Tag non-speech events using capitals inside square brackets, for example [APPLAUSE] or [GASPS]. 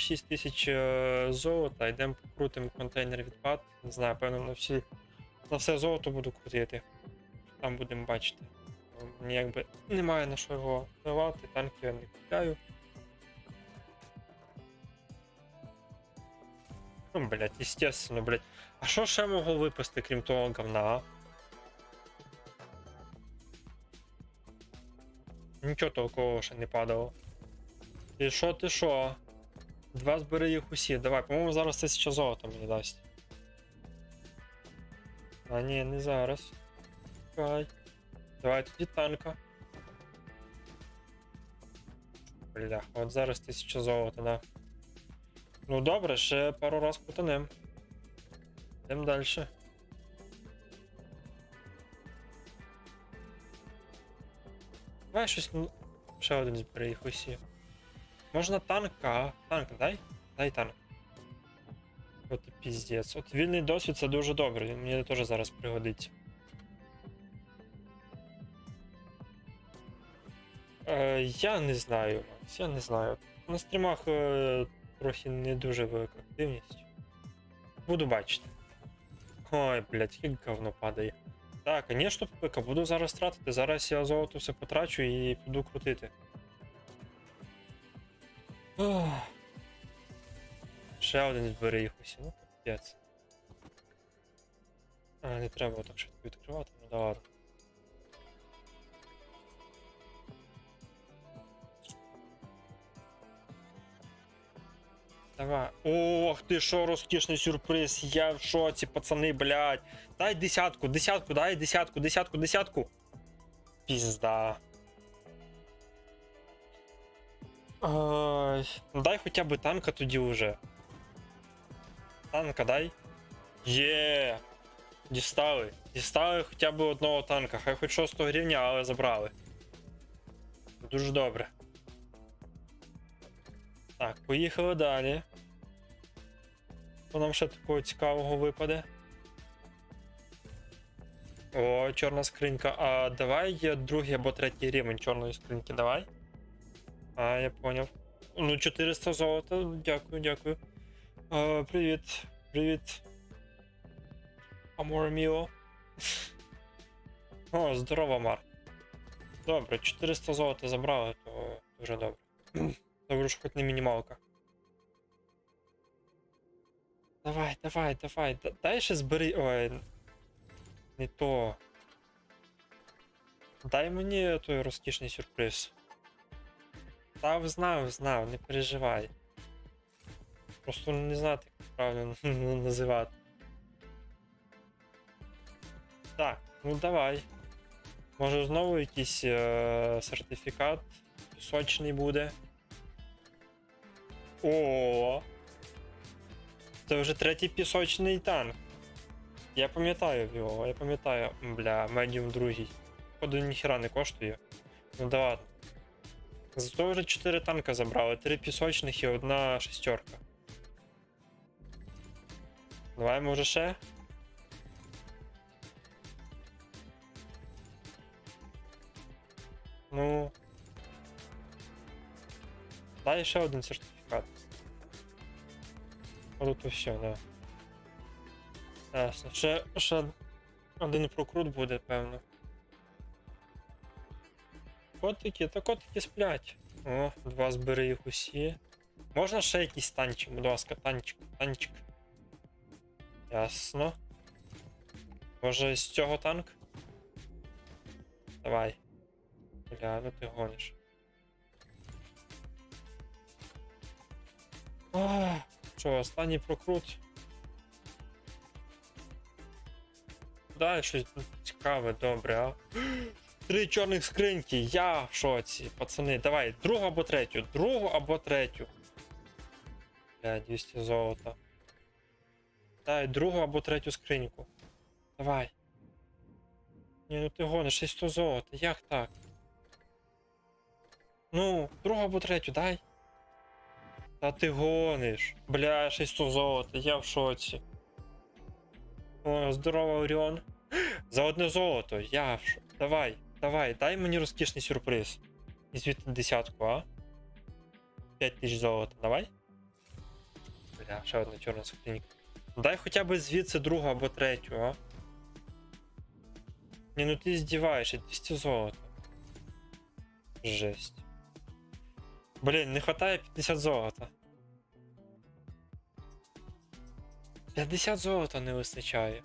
6 тисяч е, золота, йдемо покрутимо контейнер відпад. Не знаю, певно, на всі. На все золото буду крутити. Там будемо бачити. Якби немає на що його впливати, танки я не купляю. Ну, блять, естественно, блять. А що ще могло випасти, крім того говна? а? Нічого толкового ще не падало. Ти що, ти що? Два збери їх усі. Давай, по-моєму, зараз тисяча золота мені дасть. А ні, не зараз. Чекай. Давай тоді танка. Бля, от зараз тисяча золота, да. Ну добре, ще пару раз крутанем. Йдемо далі. Давай щось. ну, Ще один збери їх усі. Можна танка. Танк, дай? Дай танк. От і піздець. От вільний досвід це дуже добре, він мені теж зараз пригодиться. Е, я не знаю, Макс, я не знаю. На стрімах е, трохи не дуже велика активність. Буду бачити. Ой, блядь, яке говно падає. Так, звісно, пика, буду зараз тратити. Зараз я золото все потрачу і піду крутити. Ох. Ще один збери їх усі, ну капець. А, не треба так швидко відкривати, ну да ладно. Давай. Ох ти що, розкішний сюрприз. Я в шоці, пацани, блядь. Дай десятку, десятку, дай десятку, десятку, десятку. Пізда. Ай, ну дай хоча б танка тоді уже. Танка дай. Є. Дістали. Дістали хоча б одного танка. Хай хоч 6 рівня, але забрали. Дуже добре. Так, поїхали далі. Що нам ще такого цікавого випаде? О, чорна скринька. А давай є другий або третій рівень чорної скриньки, давай. А, я поняв. Ну, 400 золота, дякую, дякую. А, привіт, привіт. Аморе Міо. [LAUGHS] О, здорово, Марк. Добре, 400 золота забрали, то дуже добре. [CLEARS THROAT] Добре, що хоч не мінімалка. Давай, давай, давай. да- Дай ще збери. Ой. Не то. Дай мені той розкішний сюрприз. Та знав, знав, не переживай. Просто не знати, як правильно [LAUGHS] називати. Так, ну давай. Може знову якийсь е- сертифікат пісочний буде. О. Це вже третій пісочний танк. Я пам'ятаю його, я пам'ятаю. Бля, медіум другий. Походу ніхіра не коштує. Ну да ладно. Зато вже 4 танка забрали, 3 пісочних і одна шестерка. Давай, може ще? Ну. Дай ще один сертифікат. А тут все, да. Ясно. Ще, ще один прокрут буде, певно. Котики, та котики сплять. О, два збери їх усі. Можна ще якийсь танчик, будь ласка, танчик, танчик. Ясно. Може з цього танк? Давай. Бля, ну ти гониш. Ах, Що, останній прокрут? Дай щось цікаве, добре, а? Три чорних скриньки, я в шоці, пацани, давай, другу або третю, другу або третю. Бля, 200 золота. Дай другу або третю скриньку. Давай. Ні, ну ти гониш, 600 золота, як так? Ну, другу або третю, дай. Та ти гониш. Бля, 600 золота, я в шоці. О, здорово, Оріон. [GASPS] За одне золото, я в шоці. Давай, давай, дай мені розкішний сюрприз. І звідти десятку, а? 5 тисяч золота, давай. Бля, ще одна чорна скринька. Дай хоча б звідси другу або третю, а? Ні, ну ти здіваєшся, 200 золота. Жесть. Блін, не хватає 50 золота. 50 золота не вистачає.